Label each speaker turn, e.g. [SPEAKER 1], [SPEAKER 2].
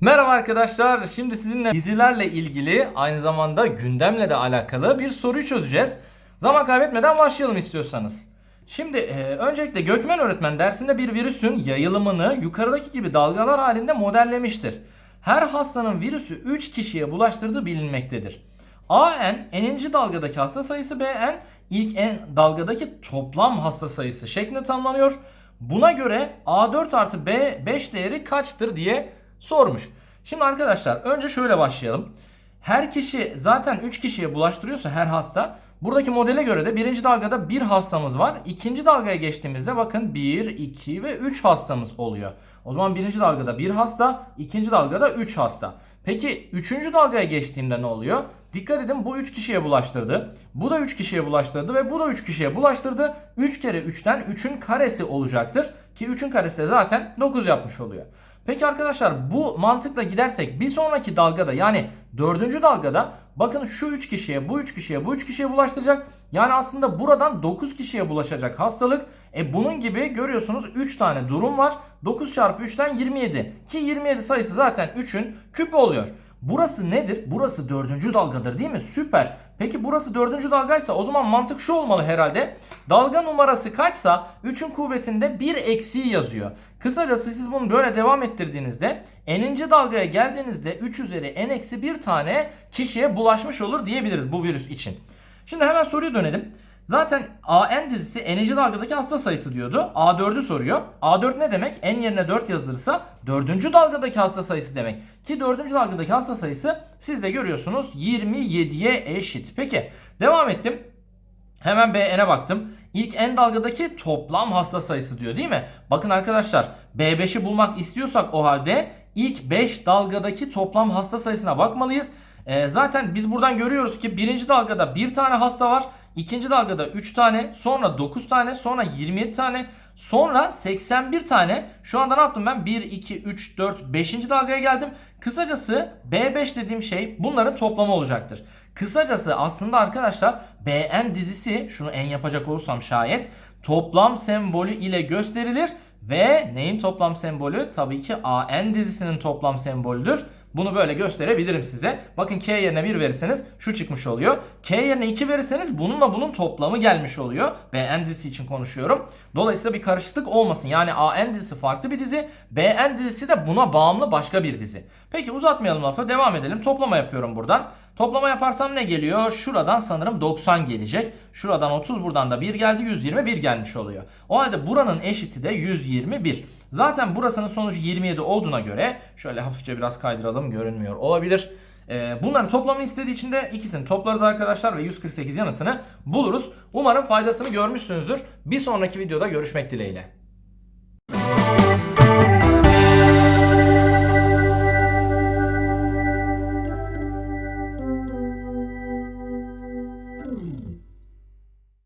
[SPEAKER 1] Merhaba arkadaşlar. Şimdi sizinle dizilerle ilgili aynı zamanda gündemle de alakalı bir soruyu çözeceğiz. Zaman kaybetmeden başlayalım istiyorsanız. Şimdi e, öncelikle Gökmen öğretmen dersinde bir virüsün yayılımını yukarıdaki gibi dalgalar halinde modellemiştir. Her hastanın virüsü 3 kişiye bulaştırdığı bilinmektedir. AN n'inci dalgadaki hasta sayısı BN ilk en dalgadaki toplam hasta sayısı şeklinde tanımlanıyor. Buna göre A4 artı B5 değeri kaçtır diye sormuş. Şimdi arkadaşlar önce şöyle başlayalım. Her kişi zaten 3 kişiye bulaştırıyorsa her hasta. Buradaki modele göre de birinci dalgada bir hastamız var. İkinci dalgaya geçtiğimizde bakın 1, 2 ve 3 hastamız oluyor. O zaman birinci dalgada bir hasta, ikinci dalgada 3 hasta. Peki üçüncü dalgaya geçtiğimde ne oluyor? Dikkat edin bu 3 kişiye bulaştırdı. Bu da 3 kişiye bulaştırdı ve bu da 3 kişiye bulaştırdı. 3 kere 3'ten 3'ün karesi olacaktır. Ki 3'ün karesi de zaten 9 yapmış oluyor. Peki arkadaşlar bu mantıkla gidersek bir sonraki dalgada yani dördüncü dalgada bakın şu 3 kişiye bu 3 kişiye bu 3 kişiye bulaştıracak. Yani aslında buradan 9 kişiye bulaşacak hastalık. E bunun gibi görüyorsunuz 3 tane durum var. 9 çarpı 3'ten 27 ki 27 sayısı zaten 3'ün küpü oluyor. Burası nedir? Burası dördüncü dalgadır değil mi? Süper. Peki burası dördüncü dalgaysa o zaman mantık şu olmalı herhalde. Dalga numarası kaçsa 3'ün kuvvetinde 1 eksiği yazıyor. Kısacası siz bunu böyle devam ettirdiğinizde n'inci dalgaya geldiğinizde 3 üzeri n eksi 1 tane kişiye bulaşmış olur diyebiliriz bu virüs için. Şimdi hemen soruya dönelim. Zaten AN dizisi n'inci dalgadaki hasta sayısı diyordu. A4'ü soruyor. A4 ne demek? N yerine 4 yazılırsa 4. dalgadaki hasta sayısı demek. Ki 4. dalgadaki hasta sayısı siz de görüyorsunuz 27'ye eşit. Peki devam ettim. Hemen BN'e baktım. İlk en dalgadaki toplam hasta sayısı diyor değil mi? Bakın arkadaşlar B5'i bulmak istiyorsak o halde ilk 5 dalgadaki toplam hasta sayısına bakmalıyız. Ee, zaten biz buradan görüyoruz ki birinci dalgada bir tane hasta var. İkinci dalgada 3 tane, sonra 9 tane, sonra 27 tane, sonra 81 tane. Şu anda ne yaptım ben? 1, 2, 3, 4, 5. dalgaya geldim. Kısacası B5 dediğim şey bunların toplamı olacaktır. Kısacası aslında arkadaşlar BN dizisi şunu en yapacak olursam şayet toplam sembolü ile gösterilir ve neyin toplam sembolü? Tabii ki AN dizisinin toplam sembolüdür. Bunu böyle gösterebilirim size. Bakın K yerine 1 verirseniz şu çıkmış oluyor. K yerine 2 verirseniz bununla bunun toplamı gelmiş oluyor. BN dizisi için konuşuyorum. Dolayısıyla bir karışıklık olmasın. Yani AN dizisi farklı bir dizi. BN dizisi de buna bağımlı başka bir dizi. Peki uzatmayalım lafı. Devam edelim. Toplama yapıyorum buradan. Toplama yaparsam ne geliyor? Şuradan sanırım 90 gelecek. Şuradan 30 buradan da 1 geldi 121 gelmiş oluyor. O halde buranın eşiti de 121. Zaten burasının sonucu 27 olduğuna göre şöyle hafifçe biraz kaydıralım görünmüyor olabilir. Ee, bunların toplamını istediği için de ikisini toplarız arkadaşlar ve 148 yanıtını buluruz. Umarım faydasını görmüşsünüzdür. Bir sonraki videoda görüşmek dileğiyle.